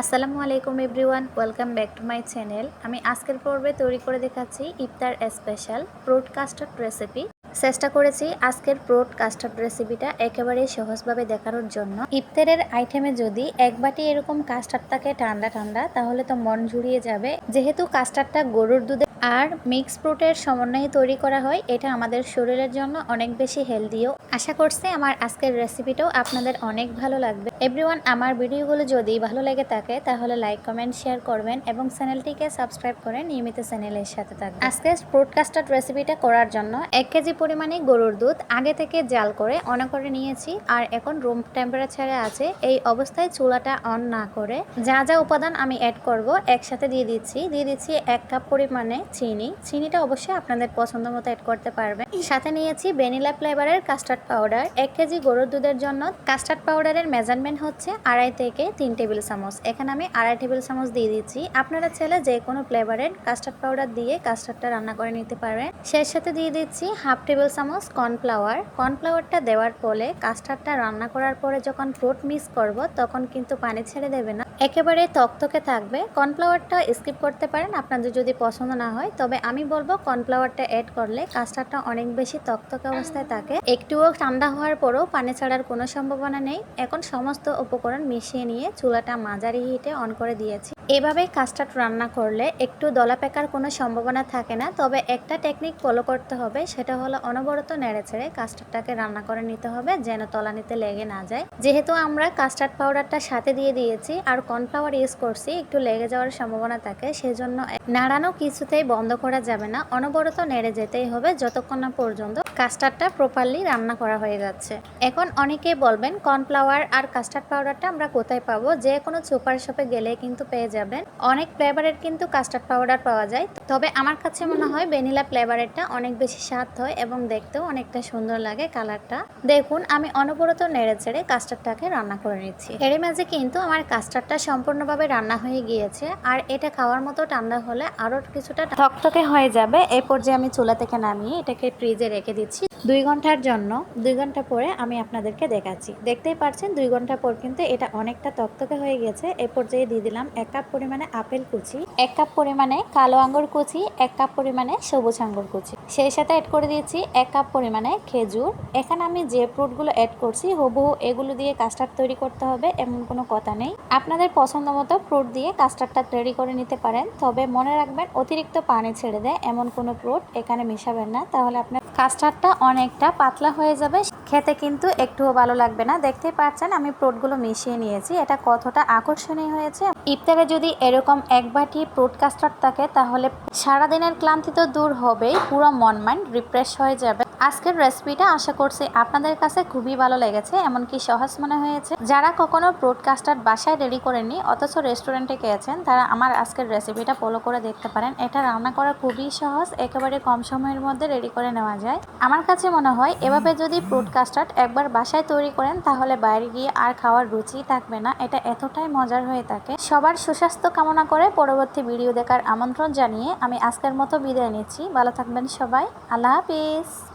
আসসালামু আলাইকুম everyone, welcome back to my channel. আমি আজকের পর্বে তৈরি করে দেখাচ্ছি ইফতার স্পেশাল ফ্রুট কাস্টার্ড রেসিপি চেষ্টা করেছি আজকের প্রোট কাস্টার্ড রেসিপিটা একেবারেই সহজভাবে দেখানোর জন্য। ইফতারের আইটেমে যদি এক বাটি এরকম কাস্টার্ড থাকে ঠান্ডা ঠান্ডা, তাহলে তো মন জুড়িয়ে যাবে। যেহেতু কাস্টার্ডটা গরুর দুধে আর মিক্স ফ্রুটের সমন্বয়ে তৈরি করা হয়, এটা আমাদের শরীরের জন্য অনেক বেশি হেলদিও আশা করছি আমার আজকের রেসিপিটাও আপনাদের অনেক ভালো লাগবে। এভরিওয়ান আমার ভিডিওগুলো যদি ভালো লেগে থাকে, তাহলে লাইক কমেন্ট শেয়ার করবেন এবং চ্যানেলটিকে সাবস্ক্রাইব করে নিয়মিত চ্যানেলের সাথে থাকবেন। আজকে ফ্রুট কাস্টার্ড রেসিপিটা করার জন্য এক কেজি পরিমাণে গরুর দুধ আগে থেকে জাল করে অন করে নিয়েছি। আর এখন রুম টেম্পারেচারে আছে। এই অবস্থায় চুলাটা অন না করে যা যা উপাদান আমি অ্যাড করব একসাথে দিয়ে দিচ্ছি। দিয়ে দিচ্ছি এক কাপ পরিমাণে চিনি। চিনিটা অবশ্যই আপনাদের পছন্দ মতো অ্যাড করতে পারবেন। সাথে নিয়েছি ভ্যানিলা ফ্লেভারের কাস্টার্ড পাউডার এক কেজি গরুর দুধের জন্য কাস্টার্ড পাউডারের মেজারমেন্ট হচ্ছে আড়াই থেকে তিন টেবিল চামচ। এখানে আমি আড়াই টেবিল চামচ দিয়ে দিচ্ছি। আপনারা চাইলে যে কোনো ফ্লেভারের কাস্টার্ড পাউডার দিয়ে কাস্টার্ডটা রান্না করে নিতে পারবেন সেই সাথে দিয়ে দিচ্ছি হাফ টেবিল চামচ কর্নফ্লাওয়ার কর্নফ্লাওয়ারটা দেওয়ার ফলে কাস্টার্ডটা রান্না করার পরে যখন ফ্রুট মিক্স করব, তখন কিন্তু পানি ছেড়ে দেবে না। একেবারে তকতকে থাকবে। কর্নফ্লাওয়ারটা স্কিপ করতে পারেন। আপনাদের যদি পছন্দ না হয়, তবে আমি বলব কর্নফ্লাওয়ারটা অ্যাড করলে কাস্টার্ডটা অনেক বেশি তকতকে অবস্থায় থাকে। একটুও ঠান্ডা হওয়ার পরেও পানি ছাড়ার কোনো সম্ভাবনা নেই। এখন সমস্ত উপকরণ মিশিয়ে নিয়ে চুলাটা মাঝারি হিটে অন করে দিয়েছি। এভাবে কাস্টার্ড রান্না করলে একটু দলা পেকার কোনো সম্ভাবনা থাকে না, তবে একটা টেকনিক ফলো করতে হবে, সেটা হলো অনবরত নেড়ে ছেড়ে কাস্টার্ডটাকে রান্না করে নিতে হবে, যেন তলানিতে লেগে না যায়। যেহেতু আমরা কাস্টার্ড পাউডারটা সাথে দিয়ে দিয়েছি আর কর্নফ্লাওয়ার ইউজ করছি, একটু লেগে যাওয়ার সম্ভাবনা থাকে, সেজন্য নাড়ানো কিছুতেই বন্ধ করা যাবে না, অনবরত নেড়ে যেতেই হবে যতক্ষণ না পর্যন্ত কাস্টার্ডটা প্রপারলি রান্না করা হয়ে যাচ্ছে। এখন অনেকে বলবেন, কর্নফ্লাওয়ার আর কাস্টার্ড পাউডারটা আমরা কোথায় পাবো? যে কোনো সুপার শপে গেলে কিন্তু পেয়ে যাবেন। অনেক ফ্লেভারের কিন্তু কাস্টার্ড পাউডার পাওয়া যায়। তবে আমার কাছে মনে হয় ভ্যানিলা ফ্লেভারেরটা অনেক বেশি স্বাদ হয় এবং দেখতেও অনেকটা সুন্দর লাগে কালারটা দেখুন, আমি অনবরত নেড়ে চেড়ে কাস্টার্ডটাকে রান্না করে নিচ্ছি। এর মাঝে কিন্তু আমার কাস্টার্ডটা সম্পূর্ণভাবে রান্না হয়ে গিয়েছে আর এটা খাওয়ার মতো ঠান্ডা হলে আরও কিছুটা থকথকে হয়ে যাবে। এই পর্যায়ে আমি চুলা থেকে নামিয়ে এটাকে ফ্রিজে রেখে দিচ্ছি। দুই ঘণ্টার জন্য, দুই ঘণ্টা পরে আমি আপনাদেরকে দেখাচ্ছি। দেখতেই পাচ্ছেন দুই ঘণ্টা পর কিন্তু এটা অনেকটা তকতকে হয়ে গেছে। এ পর্যায়ে দিয়ে দিলাম এক কাপ পরিমাণে আপেল কুচি, এক কাপ পরিমাণে কালো আঙ্গুর কুচি, এক কাপ পরিমাণে সবুজ আঙ্গুর কুচি। সেই সাথে অ্যাড করে দিয়েছি এক কাপ পরিমাণে খেজুর। এখানে আমি যে ফ্রুটগুলো অ্যাড করছি, হুবহু এগুলো দিয়ে কাস্টার্ড তৈরি করতে হবে, এমন কোনো কথা নেই। আপনাদের পছন্দ মতো ফ্রুট দিয়ে কাস্টার্ডটা তৈরি করে নিতে পারেন। তবে মনে রাখবেন, অতিরিক্ত পানি ছেড়ে দেয় এমন কোনো ফ্রুট এখানে মেশাবেন না। তাহলে আপনার কাস্টার্ডটা অনেকটা পাতলা হয়ে যাবে। খেতে কিন্তু একটুও ভালো লাগবে না। দেখতে পাচ্ছেন, আমি প্রোটগুলো মিশিয়ে নিয়েছি। এটা কতটা আকর্ষণীয় হয়েছে। ইফতারে যদি এরকম এক বাটি প্রোট কাস্টার্ড থাকে, তাহলে সারাদিনের ক্লান্তি তো দূর হবেই। পুরো মন মাইন্ড রিফ্রেশ হয়ে যাবে। আজকের রেসিপিটা আশা করছি আপনাদের কাছে খুবই ভালো লেগেছে, এমনকি সহজ মনে হয়েছে। যারা কখনো ফ্রুট কাস্টার্ড বাসায় রেডি করেননি, অথচ রেস্টুরেন্টে গিয়েছেন, তারা আমার আজকের রেসিপিটা ফলো করে দেখতে পারেন। এটা রান্না করা খুবই সহজ, একেবারে কম সময়ের মধ্যে রেডি করে নেওয়া যায়। আমার কাছে মনে হয়, এভাবে যদি ফ্রুট কাস্টার্ড একবার বাসায় তৈরি করেন, তাহলে বাইরে গিয়ে আর খাওয়ার রুচি থাকবে না, এটা এতটাই মজার হয়ে থাকে। সবার সুস্বাস্থ্য কামনা করে পরবর্তী ভিডিও দেখার আমন্ত্রণ জানিয়ে আমি আজকের মতো বিদায় নিচ্ছি। ভালো থাকবেন সবাই, আল্লাহ হাফিজ।